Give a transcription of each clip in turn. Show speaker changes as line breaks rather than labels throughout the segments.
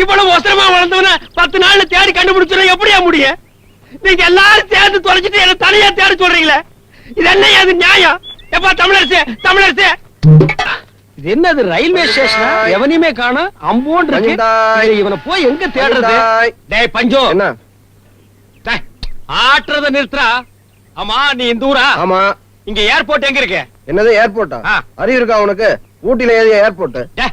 இவ்வளவு ஒசரமா வளர்ந்தவன பத்து நாள்ல தேடி கண்டுபிடிச்சிட எப்படியா முடியும் நீங்க எல்லாரும் சேர்ந்து தொலைச்சிட்டு என்ன தனியா தேட சொல்றீங்களே? இது என்ன அது நியாயம்? எப்பா தமிழரசு தமிழரசு. இது என்னது ரயில்வே ஸ்டேஷனா? எவனையுமே காணும். அம்போன் இருக்கு. இவனை போய் எங்க தேடுறது. டேய் பஞ்சோ.
என்ன?
ஆட்டுறத நிறுத்துறா. ஆமா நீ இந்த ஊரா?
ஆமா.
இங்க ஏர்போர்ட் எங்க இருக்கு?
என்னது ஏர்போர்ட்டா. அறிவு இருக்கா உனக்கு? ஊட்டில ஏது ஏர்போர்ட்
டேய்,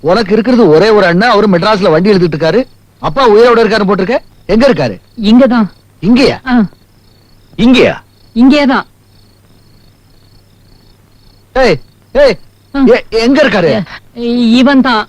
உனக்கு இருக்கிறது ஒரே ஒரு அண்ணன் அவரு மெட்ராஸ்ல வண்டி எழுதிட்டு இருக்காரு. அப்பா உயிரோட இருக்காரு போட்டிருக்க? எங்க இருக்காரு?
இங்கதான்.
இங்கயா? இங்கயா?
இங்கேதான்.
ஏய் ஏய் எ- எங்க இருக்காரு?
இவன் தான்.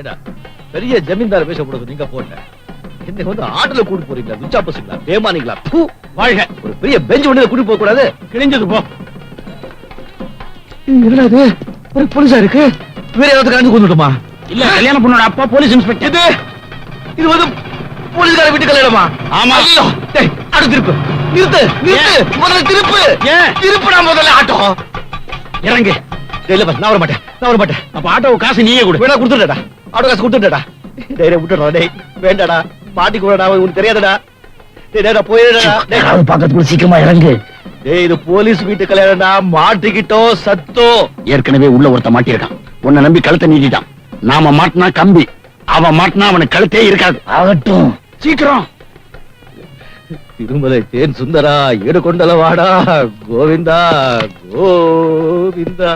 ஏடா பெரிய ஜமீன்தார் போடுறது நீங்க போட்ட. என்ன வந்து ஆட்டுல கூட்டு போறீங்களா துச்சா பசங்களா பேமானிங்களா? பூ
வாழ்க.
ஒரு பெரிய பெஞ்ச் வண்டியில கூட்டி போக கூடாது.
கிழிஞ்சது போ.
என்னடா இது? ஒரு போலீஸா இருக்கு? வேற ஏதாவது கலந்து கொண்டுட்டுமா
இல்ல கல்யாண பொண்ணோட அப்பா போலீஸ் இன்ஸ்பெக்டர்.
இது இது வந்து போலீஸ்கார வீட்டு கல்யாணமா?
ஆமா.
ஐயோ டேய் ஆட்டோ திருப்பு. நிறுத்து நிறுத்து. முதல்ல திருப்பு.
ஏன்?
திருப்புடா முதல்ல ஆட்டோ.
இறங்கு.
இல்ல பா, நான் வர மாட்டேன் நான் வர மாட்டேன்
அப்ப ஆட்டோ காசு நீயே கொடு.
வேணா கொடுத்துடா ஆட்டோ காசு கொடுத்துடா டேய் விட்டுடா டேய். வேண்டாடா. பாட்டி கூடடா உனக்கு தெரியாதடா. டேய் டேய், போயிடுடா. டேய்.
பக்கத்துக்குள்ள சீக்கிரமா இறங்கு.
டேய் இது போலீஸ் வீட்டு கல்யாணம்டா. மாட்டிக்கிட்டோம் சத்தோ.
ஏற்கனவே உள்ள ஒருத்த மாட்டிருக்கான் உன்னை நம்பி கழுத்தை நீட்டிட்டான். நாம மாட்டினா கம்பி. அவன் மாட்டினா அவனுக்கு கழுத்தே இருக்காது.
ஆகட்டும்.
சீக்கிரம்.
திருமலை தேன் சுந்தரா ஈடு கொண்டல வாடா கோவிந்தா கோவிந்தா.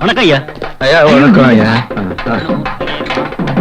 வணக்கம் ஐயா.
ஐயா வணக்கம் ஐயா.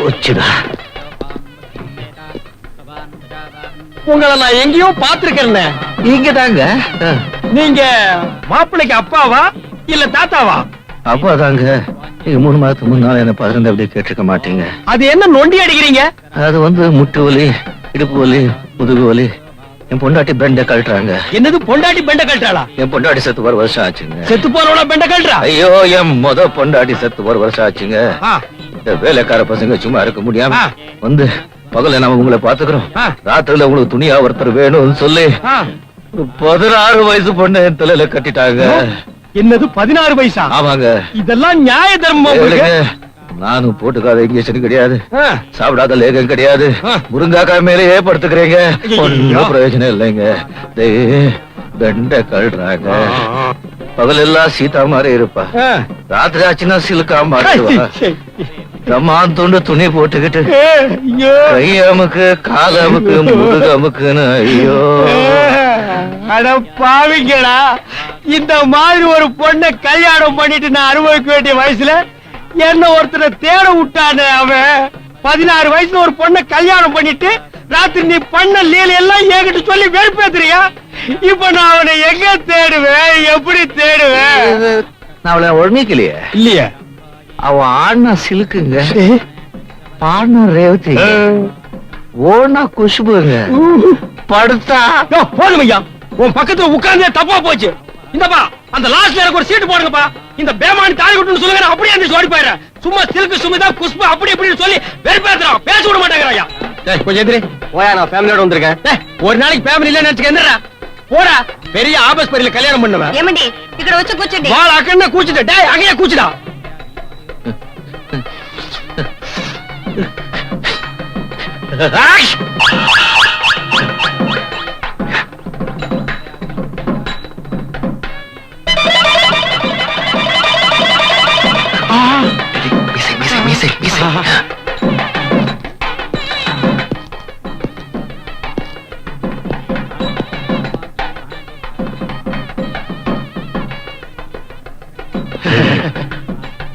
போச்சுடா.
உங்களை நான் எங்கேயோ பாத்திருக்கேன்
இங்க தாங்க
நீங்க மாப்பிள்ளைக்கு அப்பாவா இல்ல தாத்தாவா?
அப்பா தாங்க. நீங்க மூணு மாதத்துக்கு முன்னால என்ன பதினெண்டு அப்படியே கேட்டிருக்க மாட்டீங்க.
அது என்ன நொண்டி அடிக்கிறீங்க?
அது வந்து முட்டு வலி இடுப்பு வலி முதுகு வலி. என் பொண்டாட்டி பெண்டை கழட்டுறாங்க.
என்னது பொண்டாட்டி பெண்ட கழட்டாளா
என் பொண்டாட்டி செத்து ஒரு வருஷம் ஆச்சுங்க.
செத்து போனவள பெண்ட கழட்டா
ஐயோ என் முத பொண்டாட்டி செத்து ஒரு வருஷம் ஆச்சுங்க. இந்த வேலைக்கார பசங்க சும்மா இருக்க முடியாம. வந்து பகல்ல நாம உங்களை பாத்துக்கிறோம். ராத்திரில உங்களுக்கு துணியா ஒருத்தர் வேணும்னு சொல்லி பதினாறு வயசு பொண்ணு தலையில கட்டிட்டாங்க.
என்னது பதினாறு வயசா?
ஆமாங்க.
இதெல்லாம் நியாய தர்மம்
நானும் போட்டுக்காத இன்ஜெக்ஷன் கிடையாது. சாப்பிடாத லேகம் கிடையாது. முருங்காக்காய் மேலேயே படுத்துக்கிறீங்க. ஒன்னும் பிரயோஜனம் இல்லைங்க. பெண்டை கழுறாங்க. பகல் எல்லாம் சீதா மாதிரி இருப்பா. ராத்திரி ஆச்சுன்னா சிலுக்கா மாட்டுவா. தம்மான் துண்டு துணி போட்டுக்கிட்டு
ஐயோ.
கை அமுக்கு கால் அமுக்கு முதுகு அமுக்குன்னு ஐயோ
அட பாவிங்களா இந்த மாதிரி ஒரு பொண்ணை கல்யாணம் பண்ணிட்டு நான் அனுபவிக்க வேண்டிய வயசுல என்ன ஒருத்தனை தேட விட்டானே அவன்? பதினாறு வயசுல ஒரு பொண்ணை கல்யாணம் பண்ணிட்டு ராத்திரி நீ பண்ண லீல எல்லாம் என்கிட்ட சொல்லி வெறுப்பேத்துறியா? இப்ப நான் அவனை எங்க தேடுவேன்? எப்படி தேடுவேன்?
நான் அவளை ஒழுங்கிக்கலையே.
இல்லையே.
அவ ஆடினா சிலுக்குங்க. பாடினா ரேவதி. ஓனா குஷுபுங்க படுத்தா.
போதும் ஐயா. உன் பக்கத்துல உட்கார்ந்தே தப்பா போச்சு. இந்தப்பா அந்த லாஸ்ட் எனக்கு ஒரு சீட்டு போடுங்கப்பா. இந்த பேமானி தாலி கட்டுன்னு சொல்லுங்க அப்படியே அந்த ஓடி போயிடுற சும்மா சிலுக்கு சுமிதா குஷ்பு அப்படி இப்படின்னு சொல்லி வெறுப்பேத்துறான் பேச விட மாட்டேங்கிறாயா? கொஞ்சம் எதிரி ஓயா நான் ஃபேமிலியோட வந்திருக்கேன். ஒரு நாளைக்கு ஃபேமிலி இல்லைன்னு நினைச்சுக்க என்னடா போடா. பெரிய ஆபஸ் பரியில கல்யாணம் பண்ணுவேன்.
ஏமண்டி இக்கட வச்சு கூச்சுடி
வாள் அக்கண்ண கூச்சுடா டேய் அங்கேயே கூச்சுடா.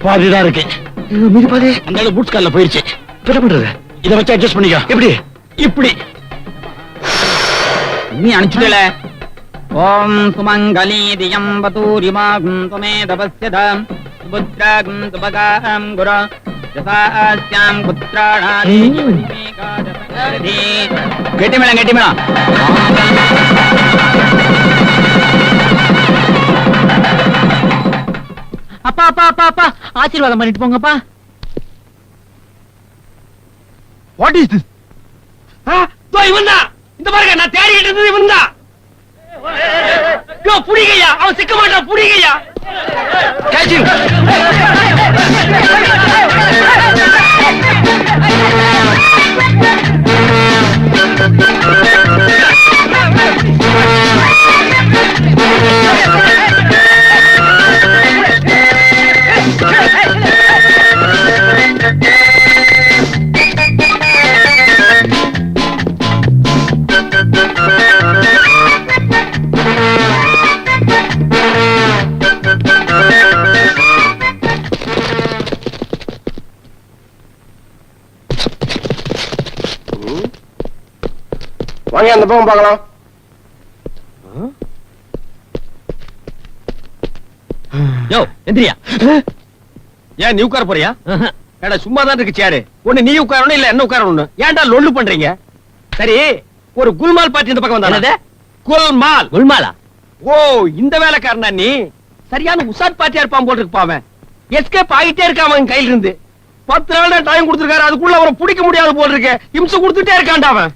பாதிதான் இருக்கு.
மீதி பாதி.
அந்த பூட்ஸ் கார்ல போயிருச்சு.
என்ன பண்றது?
இத வச்சு அட்ஜஸ்ட் பண்ணிக்க.
எப்படி
இப்படி.
நீ அனுப்பிச்சுட்டல. ஓம் சுமங்கலி தியம் வதூரிமாகும் துமே தபஸ்யதாம் சுபுத்ராகும் சுபகாம் குர. யசாஸ்யாம் புத்ராணாதி கெட்டி மேளம் கெட்டி மேளம். அப்பா அப்பா அப்பா அப்பா. ஆசீர்வாதம் பண்ணிட்டு போங்கப்பா.
வாட் இஸ் திஸ் இவன் தான் இந்த பாருங்க நான் தேடிக்கிட்டு இருந்தது இவன் தான் புடிங்கய்யா அவன் சிக்க மாட்டான் புடிங்கய்யா
கேட்சிங்
வாங்க அந்த பக்கம் பார்க்கலாம்.
யோ எந்திரியா? ஏன் நீ உட்கார போறியா? ஏடா சும்மா தான் இருக்கு சேரு ஒண்ணு நீ உட்காரணும் இல்ல என்ன உட்காரணும் ஏன்டா லொல்லு பண்றீங்க? சரி ஒரு குல்மால் பாத்தி இந்த பக்கம் வந்தானே? குல்மால்.
உள்மாலா
ஓ இந்த வேலைக்காரனா நீ? சரியான உசாட் பாத்தியா இருப்பான் போல் இருக்கு அவன் எஸ்கேப் ஆகிட்டே இருக்கான் அவன் கையில இருந்து பத்து நாள் டைம் கொடுத்துருக்காரு அதுக்குள்ள அவனை பிடிக்க முடியாது போல் இருக்கு. இம்சை கொடுத்துட்டே இருக்கான்டா அவன் ம்,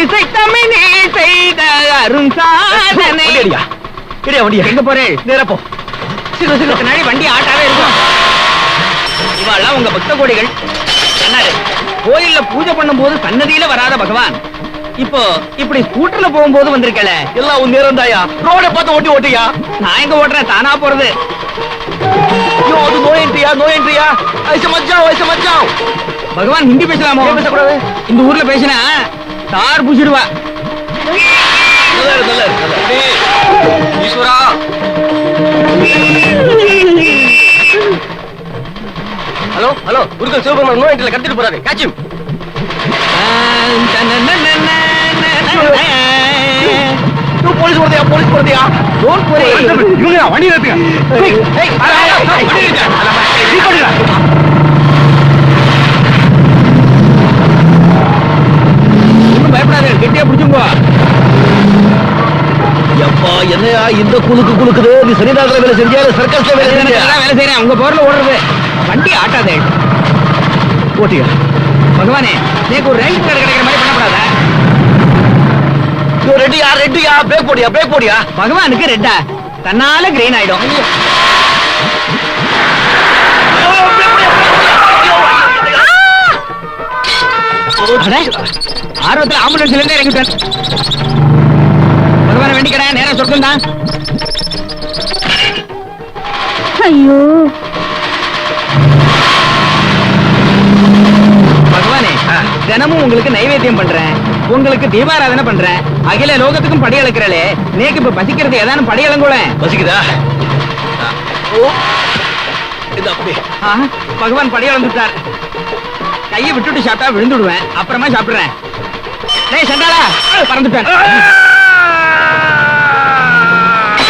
இசை தமிழே செய்த அரும் சாதனை
இடியா வண்டியா?
எங்க போறேன்
நேரா போ.
சிறு சிறு பின்னாடி வண்டி ஆட்டாவே இருக்கும். இவாள்லாம் உங்க பக்த கோடிகள். என்னது கோயில்ல பூஜை பண்ணும்போது சன்னதியில வராத பகவான். இப்போ இப்படி ஸ்கூட்டர்ல போகும்போது வந்திருக்கல
எல்லாம் உன் நேரம் தாயா ரோட பார்த்து ஓட்டி ஓட்டியா
நான் எங்க ஓட்டுறேன்? தானா போறது.
ஐயோ அது நோய் என்றியா நோய் ஐச ஐச
பகவான் ஹிந்தி பேசலாமோ?
பேசக்கூடாது?
இந்த ஊர்ல பேசினா தார் புடிச்சிடுவா.
ஈஸ்வரா. ஹலோ ஹலோ குருக்கள் சிவபெருமான் நோய் என்கிட்ட கடத்திட்டு போறாரு. காட்சியும் போலீஸ் வருதையா போலீஸ் வருதையா
Don't worry.
இவங்க வண்டி நிறுத்துங்க ஏய், ஏய், அட, அட, அட, வண்டி நிறுத்துங்க. நீ பண்ணுடா.
ஒண்ணும் பயப்படாத கெட்டியா பிடிச்சுங்கோ
எப்பா என்னையா இந்த குலுக்கு குலுக்குது நீ சனிதாசன வேலை செஞ்சியா? சர்க்கஸ்ல வேலை செஞ்சியா?
வேலை செய்யறேன் உங்க போர்ல ஓடுறது. வண்டி ஆட்டாதே.
ஓட்டியா
பகவானே நீக்கு ஒரு ரேங்க் கார்டு கிடைக்கிற மாதிரி பண்ணக்கூடாதா?
ரெட்டியா ரெட்டியா பிரேக் போடியா பிரேக் போடியா?
பகவானுக்கு ரெட்டா. தன்னால கிரீன் ஆயிடும். ஆர்வத்துல ஆம்புலன்ஸ்ல இருந்தே இறங்கிட்டேன். வேண்டிக்கிறா நேரம் சொர்க்கம் தான்
ஐயோ.
பகவானே தினமும் உங்களுக்கு நைவேத்தியம் பண்றேன். உங்களுக்கு தீபாராதனை பண்றேன். அகில லோகத்துக்கும் படி அளக்கிறளே. நேக்கு இப்ப பசிக்கிறது ஏதானும் படி அளங்கூட
பசிக்குதா?
பகவான் படி அளந்துட்டார். கையை விட்டுட்டு சாப்பிட்டா விழுந்துடுவேன். அப்புறமா சாப்பிடுறேன். டேய் சண்டாளா பறந்துட்டேன்.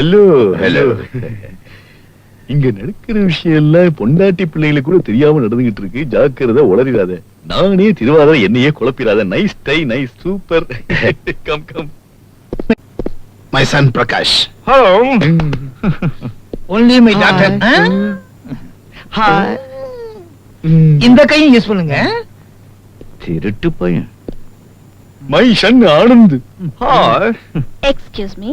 ஹலோ ஹலோ இங்க நடக்கிற விஷயம் எல்லாம் பொண்டாட்டி பிள்ளைகளுக்கு கூட தெரியாம நடந்துகிட்டு இருக்கு. ஜாக்கிரதை உளறிடாத. நானே திருவாதிரை என்னையே குழப்பிடாத. Nice tie nice super come come
my son Prakash
hello
only my doctor இந்த கையும் யூஸ் பண்ணுங்க.
திருட்டு பையன். My son Anand. Hi
excuse me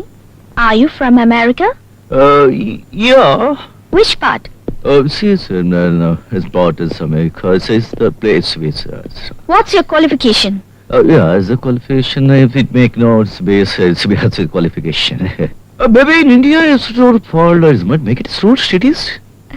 Are you from America?
Uh,
yeah. Which part?
Uh, she's in uh, as part of America. It's the place with us. Uh,
What's your qualification?
Uh, yeah, as a qualification, if it make no space, uh, it's a qualification. uh, maybe in India, it's not called, is it? Make it store cities?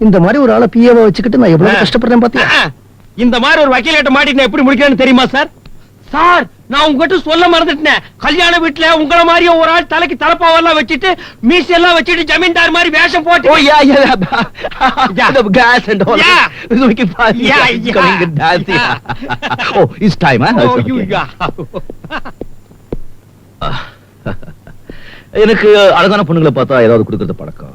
இந்த மாதிரி ஒரு ஆளை பிஏவா வச்சுக்கிட்டு நான் எவ்வளவு. கஷ்டப்படுறேன் பாத்தியா
இந்த மாதிரி ஒரு வக்கீல் கிட்ட மாட்டிட்டு எப்படி முடிக்கிறேன்னு தெரியுமா சார் சார் நான் உங்ககிட்ட சொல்ல மறந்துட்டேன் கல்யாண வீட்டுல உங்கள மாதிரியே ஒரு ஆள் தலைக்கு தலப்பாவெல்லாம் வச்சுட்டு மீசி எல்லாம் வச்சுட்டு ஜமீன்தார் மாதிரி வேஷம் போட்டு
yeah, yeah, yeah. the gas and all.
Yeah.
This is wicked fun.
Yeah, yeah.
coming and dancing.
Yeah.
oh, it's time, huh?
Oh, you yeah.
எனக்கு அழகான பொண்ணுங்களை பார்த்தா ஏதாவது கொடுக்கறது பழக்கம்